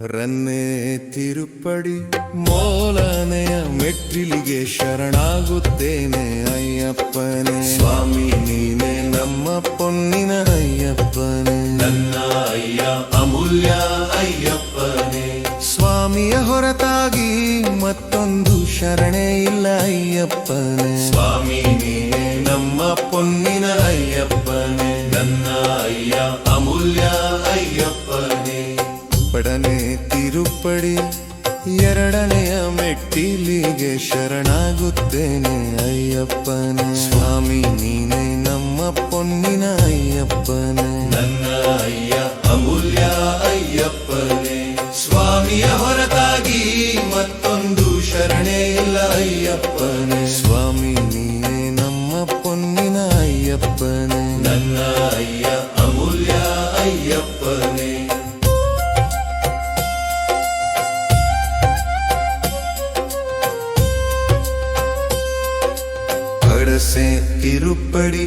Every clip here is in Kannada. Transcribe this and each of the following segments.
ರನ್ನೇ ತಿರುಪಡಿ ಮೋಲನೆಯ ಮೆಟ್ಟಿಲಿಗೆ ಶರಣಾಗುತ್ತೇನೆ ಅಯ್ಯಪ್ಪನೇ. ಸ್ವಾಮಿ ನೀನೆ ನಮ್ಮ ಪೊನ್ನಿನ ಅಯ್ಯಪ್ಪನೇ. ನನ್ನ ಅಯ್ಯ ಅಮೂಲ್ಯ ಅಯ್ಯಪ್ಪನೇ. ಸ್ವಾಮಿಯ ಹೊರತಾಗಿ ಮತ್ತೊಂದು ಶರಣೆ ಇಲ್ಲ ಅಯ್ಯಪ್ಪನೇ. ಸ್ವಾಮಿ ನೀನೆ ನಮ್ಮ ಪೊನ್ನಿನ ಅಯ್ಯಪ್ಪನೇ. ಸ್ವಾಮಿ ನೀನೇ ನಮ್ಮ ಪೊನ್ನಿನ ಅಯ್ಯಪ್ಪನ. ನನ್ನ ಅಯ್ಯ ಅಮೂಲ್ಯ ಅಯ್ಯಪ್ಪನೇ. ಸ್ವಾಮಿಯ ಹೊರತಾಗಿ ಮತ್ತೊಂದು ಶರಣೆ ಇಲ್ಲ ಅಯ್ಯಪ್ಪನೇ. ಸ್ವಾಮಿ ನೀನೆ ಕಡಸೆ ತಿರುಪಡಿ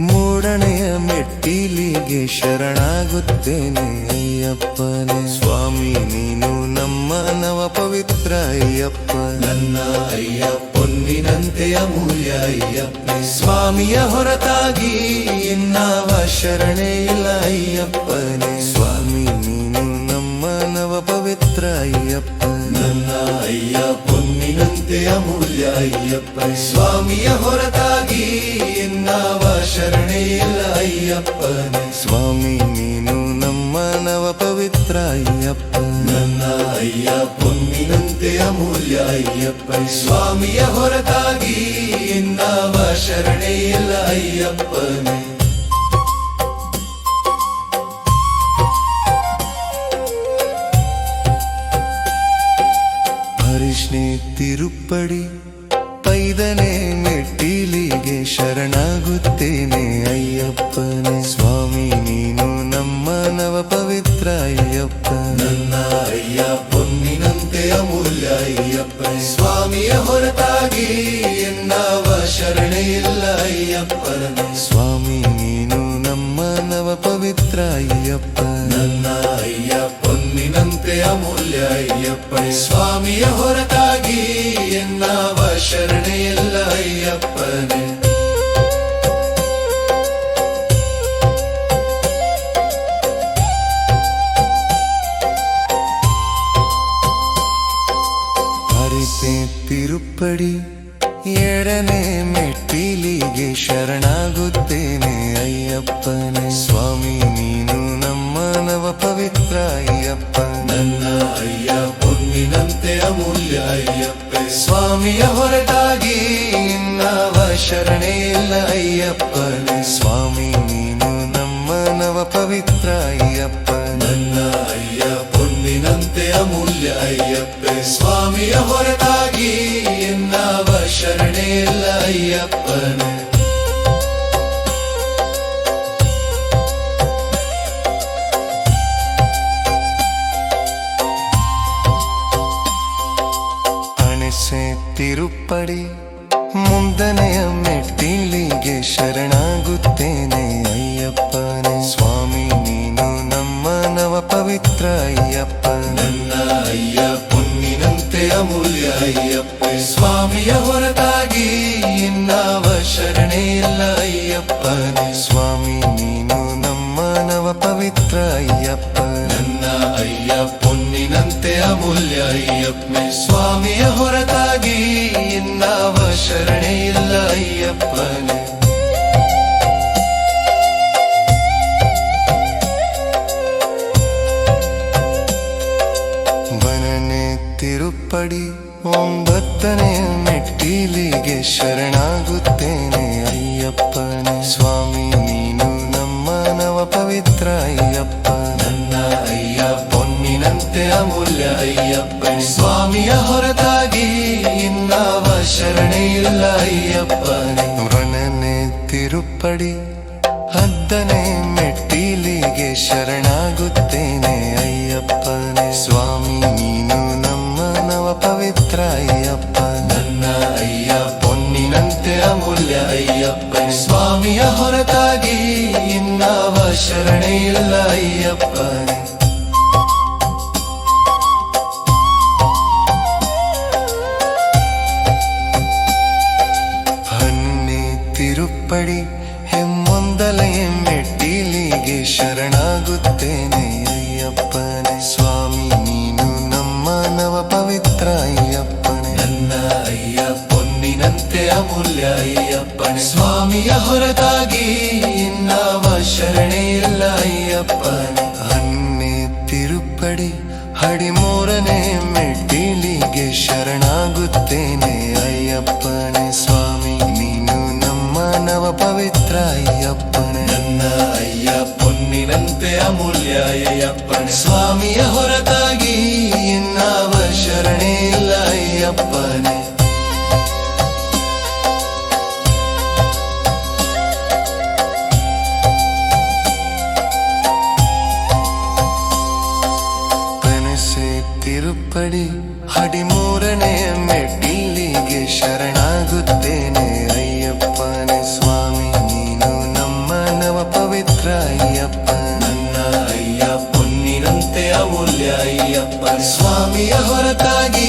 ಮೂಡನೆಯ ಮೆಟ್ಟಿಲಿಗೆ ಶರಣಾಗುತ್ತೇನೆ ಅಯ್ಯಪ್ಪನೇ. ಸ್ವಾಮಿ ನೀನು ನಮ್ಮ ನವ ಪವಿತ್ರ ಅಯ್ಯಪ್ಪ. ನನ್ನ ಅಯ್ಯ ಪೊನ್ನಿನಂತೆ ಅಮೂಲ್ಯ ಅಯ್ಯಪ್ಪನೇ. ಸ್ವಾಮಿಯ ಹೊರತಾಗಿ ಇನ್ನಾವ ಶರಣೆ ಇಲ್ಲ ಅಯ್ಯಪ್ಪನೇ. ಪೊನ್ನಿನಂತೆ ಅಮೂಲ್ಯ ಅಯ್ಯಪ್ಪ. ಸ್ವಾಮಿಯ ಹೊರತಾಗಿ ಇನ್ನಾವ ಶರಣೆ ಇಲ್ಲ ಅಯ್ಯಪ್ಪನೇ. ಸ್ವಾಮಿ ನೀನು ನಮ್ಮ ನವ ಪವಿತ್ರ ಅಯ್ಯಪ್ಪ. ನನ್ನ ಅಯ್ಯ ಪೊನ್ನಿನಂತೆ ಅಮೂಲ್ಯ ಅಯ್ಯಪ್ಪ. ಸ್ವಾಮಿಯ ಹೊರತಾಗಿ ಇನ್ನಾವ ಶರಣೆ ಇಲ್ಲ ಅಯ್ಯಪ್ಪನೇ. ತಿರುಪಡಿ ಪೈದನೆ ಮೆಟ್ಟಿಲಿಗೆ ಶರಣಾಗುತ್ತೇನೆ ಅಯ್ಯಪ್ಪನೇ. ಸ್ವಾಮಿ ನೀನು ನಮ್ಮ ನವ ಪವಿತ್ರ ಅಯ್ಯಪ್ಪ ನನ್ನ ಅಯ್ಯ ಪೊನ್ನಿನಂತೆ ಅಮೂಲ್ಯ ಅಯ್ಯಪ್ಪ ಸ್ವಾಮಿಯ ಹೊರತಾಗಿ ಎನ್ನವ ಶರಣೆಯಿಲ್ಲ ಅಯ್ಯಪ್ಪನ. ಸ್ವಾಮಿ ನೀನು ನಮ್ಮ ನವ ಪವಿತ್ರ ಅಯ್ಯಪ್ಪ ಪೊನ್ನಿನಂತೆ ಅಮೂಲ್ಯ ಅಯ್ಯಪ್ಪ. ಸ್ವಾಮಿಯ ಹೊರತಾಗಿ ಎನ್ನಾವ ಶರಣೆಯಲ್ಲ ಅಯ್ಯಪ್ಪನೇ. ಹರಿಸೆ ತಿರುಪಡಿ ಎರಡನೇ ಮೆಟ್ಟಿಲಿಗೆ ಶರಣಾಗುತ್ತೇನೆ ಅಯ್ಯಪ್ಪನೇ. ಇಲ್ಲ ಅಯ್ಯಪ್ಪನೇ. ಸ್ವಾಮಿ ನೀನು ನಮ್ಮ ನವ ಪವಿತ್ರ ಅಯ್ಯಪ್ಪ. ನನ್ನ ಅಯ್ಯ ಪೊನ್ನಿನಂತೆ ಅಮೂಲ್ಯ ಅಯ್ಯಪ್ಪೆ. ಸ್ವಾಮಿಯ ಹೊರತಾಗಿ ಎನ್ನವ ಶರಣೆ ಇಲ್ಲ ಅಯ್ಯಪ್ಪನೇ. ಅಣಸೆ ತಿರುಪಡಿ ಮುಂದನೆಯ ಮೆಟ್ಟಿಲಿಗೆ ಶರಣಾಗುತ್ತೇನೆ ಅಯ್ಯಪ್ಪನೇ. ಸ್ವಾಮಿ, ನೀನು ನಮ್ಮ ನವ ಪವಿತ್ರ ಅಯ್ಯಪ್ಪ ನನ್ನ ಅಯ್ಯ ಪೊನ್ನಿನಂತೆ ಅಮೂಲ್ಯ ಅಯ್ಯಪ್ಪ. ಸ್ವಾಮಿಯ ಹೊರತಾಗಿ ಇನ್ನಾವ ಶರಣೆ ಇಲ್ಲ ಅಯ್ಯಪ್ಪನೇ. ಸ್ವಾಮಿ ಪವಿತ್ರ ಅಯ್ಯಪ್ಪ ನನ್ನ ಅಯ್ಯ ಪೊನ್ನಿನಂತೆ ಅಮೂಲ್ಯ ಅಯ್ಯಪ್ಪ ಸ್ವಾಮಿಯ ಹೊರತಾಗಿ ಇನ್ನಾವ ಶರಣೆ ಇಲ್ಲ ಅಯ್ಯಪ್ಪನೇ. ಇನ್ನವ ಶರಣೆ ಇಲ್ಲ ಅಯ್ಯಪ್ಪನೇ. ವನನೆ ತಿರುಪಡಿ ಹದ್ದನೆ ಮೆಟ್ಟಿಲಿಗೆ ಶರಣಾಗುತ್ತೇನೆ ಅಯ್ಯಪ್ಪನೇ. ಸ್ವಾಮಿ ನೀನು ನಮ್ಮ ನವ ಪವಿತ್ರ ಅಯ್ಯಪ್ಪ ನನ್ನ ಅಯ್ಯ ಪೊನ್ನಿನಂತೆ ಅಮೂಲ್ಯ ಅಯ್ಯಪ್ಪ ಸ್ವಾಮಿಯ ಹೊರತಾಗಿ ಇನ್ನಾವ ಶರಣೆಯಿಲ್ಲ ಅಯ್ಯಪ್ಪನೇ. ನಂಬುತ್ತೇನೆ ಅಯ್ಯಪ್ಪನೆ ಸ್ವಾಮಿ ನೀನು ನಮ್ಮ ನವ ಪವಿತ್ರ ಅಯ್ಯಪ್ಪಣೆ ನನ್ನ ಅಯ್ಯ ಪೊನ್ನಿನಂತೆ ಅಮೂಲ್ಯ ಅಯ್ಯಪ್ಪಣೆ ಸ್ವಾಮಿಯ ಹೊರತಾಗಿ ಇನ್ನಾವ ಶರಣೆ ಇಲ್ಲ ಅಯ್ಯಪ್ಪನೆ. ಅನ್ನೆ ತಿರುಪಡಿ ಹಡಿಮೂರನೇ ಮೆಟ್ಟಿಲಿಗೆ ಶರಣಾಗುತ್ತೇನೆ ಅಯ್ಯಪ್ಪನೆ ಸ್ವಾಮಿ ನೀನು ನಮ್ಮ ನವ ಪವಿತ್ರ ಅಯ್ಯಪ್ಪ. ಪೊನ್ನಿನಂತೆ ಅಮೂಲ್ಯ ಅಯ್ಯಪ್ಪನೇ ಸ್ವಾಮಿಯ ಹೊರತಾಗಿ ಇನ್ನಾವ ಶರಣೆ ಇಲ್ಲ ಅಯ್ಯಪ್ಪನೇ. ಕನಸೆ ತಿರುಪಡಿ ಹದಿಮೂರನೇ ಮೆಟ್ಟಿಲಿಗೆ ಶರಣಾಗುತ್ತೇನೆ ಅಮೂಲ್ಯ ಅಯ್ಯಪ್ಪನೇ ಸ್ವಾಮಿಯ ಹೊರತಾಗಿ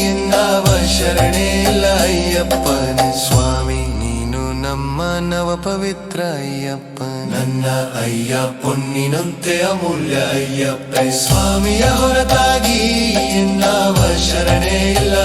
ಎನ್ನಾವ ಶರಣೆ ಇಲ್ಲ ಅಯ್ಯಪ್ಪನೆ. ಸ್ವಾಮಿ ನೀನು ನಮ್ಮ ನವ ಪವಿತ್ರ ಅಯ್ಯಪ್ಪ ನನ್ನ ಅಯ್ಯ ಪೊನ್ನಿನಂತೆ ಅಮೂಲ್ಯ ಅಯ್ಯಪ್ಪ ಸ್ವಾಮಿಯ ಹೊರತಾಗಿ ಎನ್ನಾವ ಶರಣೆ ಇಲ್ಲ